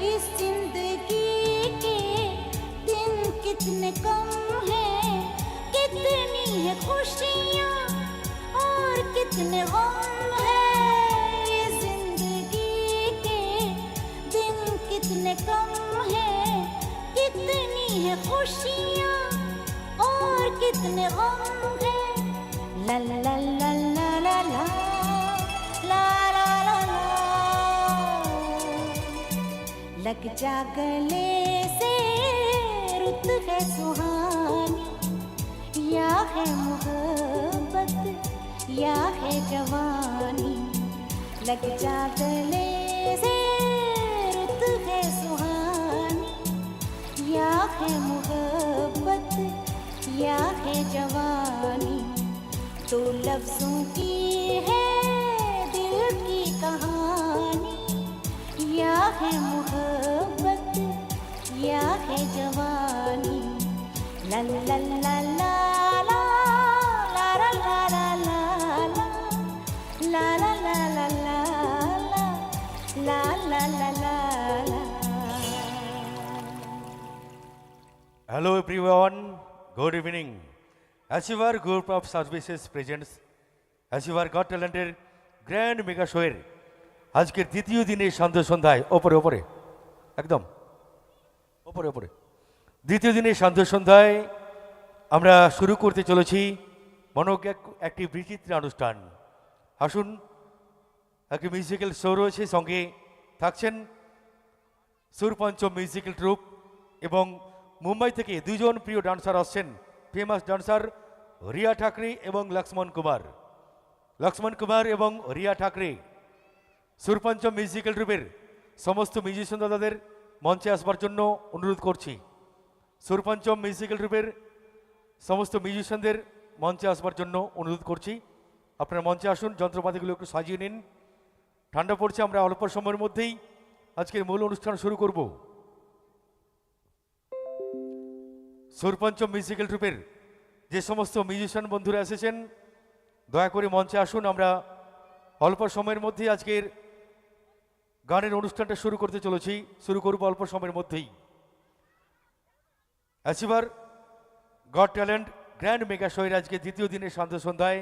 इस ज़िंदगी के दिन कितने कम है, कितनी है खुशियाँ और कितने गम है। इस ज़िंदगी के दिन कितने कम है, कितनी है खुशियाँ और कितने गम है। ला ला ला लग जा गले से रुत है सुहानी। या है मोहब्बत, या है जवानी। लग जा गले से रुत है सुहानी। या है मोहब्बत, या है जवानी। तो लफ्जों की है दिल की कहानी। या है Hello everyone, good evening. Achiever Group of Services presents Achiever Got Talented grand mega শোয়ের আজকের দ্বিতীয় দিনে সন্ধ্যা সন্ধ্যায় ওপরে ওপরে একদম ওপরে ওপরে দ্বিতীয় দিনে সন্ধ্যা সন্ধ্যায় আমরা শুরু করতে চলেছি মনজ্ঞ এক- একটি বিচিত্র অনুষ্ঠান। আসুন, একটি মিউজিক্যাল শো রয়েছে, সঙ্গে থাকছেন সুরপঞ্চম মিউজিক্যাল ট্রুপ এবং মুম্বাই থেকে দুজন প্রিয় ডান্সার আসছেন ফেমাস ডান্সার রিয়া ঠাকরে এবং লক্ষ্মণ কুমার। লক্ষ্মণ কুমার এবং রিয়া ঠাকরে সুরপঞ্চম মিউজিক্যাল ট্রুপের সমস্ত মিউজিশিয়ান দাদাদের মঞ্চে আসবার জন্য অনুরোধ করছি। সুরপঞ্চম মিউজিক্যাল ট্রুপের সমস্ত মিউজিশিয়ানদের মঞ্চে আসবার জন্য অনুরোধ করছি। আপনারা মঞ্চে আসুন, যন্ত্রপাতিগুলো একটু সাজিয়ে নিন। ঠান্ডা পড়ছে, আমরা অল্প সময়ের মধ্যেই আজকের মূল অনুষ্ঠান শুরু করব। সুরপঞ্চম মিউজিক্যাল ট্রুপের যে সমস্ত মিউজিশিয়ান বন্ধুরা এসেছেন, দয়া করে মঞ্চে আসুন, আমরা অল্প সময়ের মধ্যেই আজকের গানের অনুষ্ঠানটা শুরু করতে চলেছি। শুরু করব অল্প সময়ের মধ্যেই। Achiever got talent grand mega শোয়ের আজকে দ্বিতীয় দিনের সন্ধ্যা সন্ধ্যায়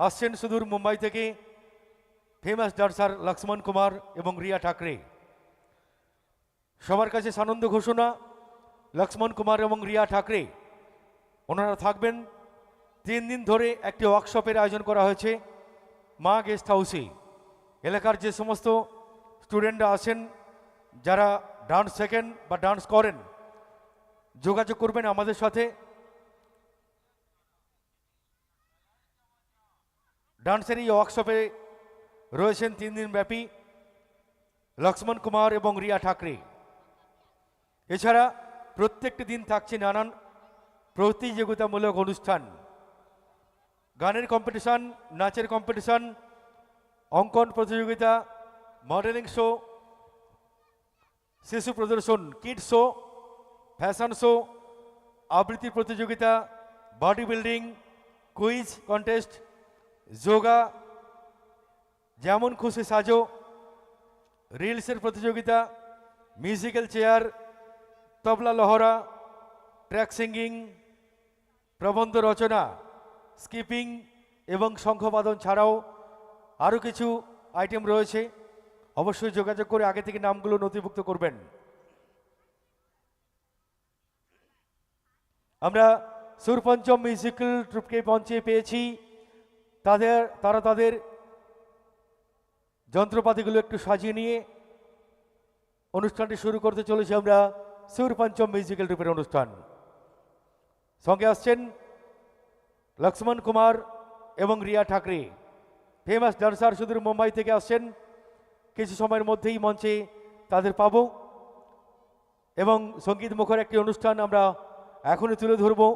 আসছেন সুদূর মুম্বাই থেকে ফেমাস ডান্সার লক্ষ্মণ কুমার এবং রিয়া ঠাকরে সবার কাছে সানন্দ ঘোষণা লক্ষ্মণ কুমার এবং রিয়া ঠাকরে ওনারা থাকবেন তিন দিন ধরে একটি ওয়ার্কশপের আয়োজন করা হয়েছে মা গেস্ট হাউসে এলাকার যে সমস্ত স্টুডেন্টরা আছেন যারা ডান্স শেখেন বা ডান্স করেন যোগাযোগ করবেন আমাদের সাথে। ডান্সের এই ওয়ার্কশপে রয়েছেন তিন দিন ব্যাপী লক্ষ্মণ কুমার এবং রিয়া ঠাকরে। এছাড়া প্রত্যেকটি দিন থাকছে নানান প্রতিযোগিতামূলক অনুষ্ঠান। গানের কম্পিটিশন নাচের কম্পিটিশন অঙ্কন প্রতিযোগিতা মডেলিং শো শিশু প্রদর্শন কিড শো ফ্যাশন শো আবৃত্তি প্রতিযোগিতা body building quiz contest yoga, যেমন খুশি সাজো রিলসের প্রতিযোগিতা মিউজিক্যাল চেয়ার তবলা লহরা ট্র্যাক সিঙ্গিং প্রবন্ধ রচনা স্কিপিং এবং শঙ্খবাদন ছাড়াও আরও কিছু আইটেম রয়েছে। অবশ্যই যোগাযোগ করে আগে থেকে নামগুলো নথিভুক্ত করবেন। আমরা সুরপঞ্চম মিউজিক্যাল ট্রুপকে মঞ্চে পেয়েছি। তাদের, তারা তাদের যন্ত্রপাতিগুলো একটু সাজিয়ে নিয়ে অনুষ্ঠানটি শুরু করতে চলেছি আমরা সুরপঞ্চম মিউজিক্যাল ট্রুপের অনুষ্ঠান। সঙ্গে আসছেন লক্ষ্মণ কুমার এবং রিয়া ঠাকরে। ফেমাস ডান্সার সুদূর মুম্বাই থেকে আসছেন। কিছু সময়ের মধ্যেই মঞ্চে তাদের পাব। এবং সংগীত মুখর একটি অনুষ্ঠান আমরা এখনই তুলে ধরবো।